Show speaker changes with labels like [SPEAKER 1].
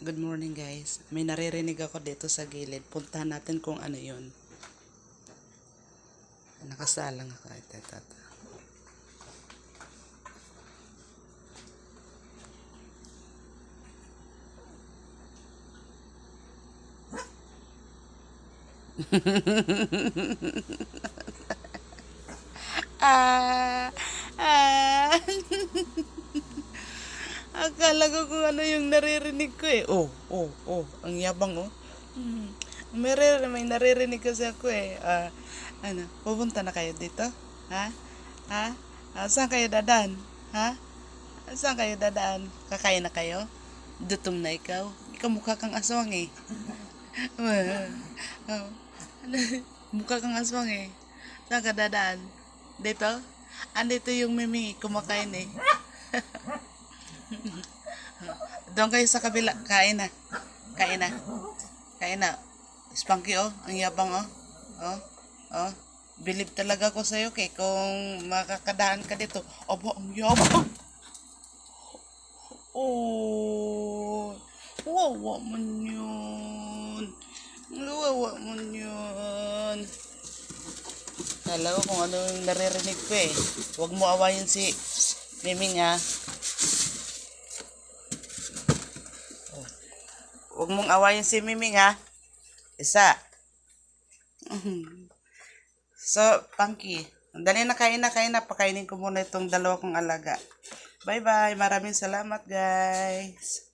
[SPEAKER 1] Good morning guys. May naririnig ako dito sa gilid. Puntahan natin kung ano yun. Nakasalang ako. Ito, ito, ito. ah, ah. Akala ko kung ano yung naririnig ko eh. Oh, oh, oh. Ang yabang oh. Hmm. May, may naririnig kasi ako eh. Ah, ano, pupunta na kayo dito? Ha? Ha? Ah, saan kayo dadaan? Ha? Saan kayo dadaan? Kakain na kayo? Dutom na ikaw? Ikaw mukha kang aswang eh. Oh. mukha kang aswang eh. Saan ka dadaan? Dito? Andito yung mimi, kumakain eh. Doon kayo sa kabila. Kain na. Kain na. Kain na. Spunky oh. Ang yabang oh. Oh. Oh. Believe talaga ako sa'yo kay kung makakadaan ka dito. Aba, ang yabang. Oh. Wawa man yun. Wawa man yun. Kala ko kung ano yung naririnig ko eh. Huwag mo awayin si Miming ah. Huwag mong awayin si Miming ha. Isa. So, Punky, dali na kain na kain na. Pakainin ko muna itong dalawa kong alaga. Bye-bye. Maraming salamat, guys.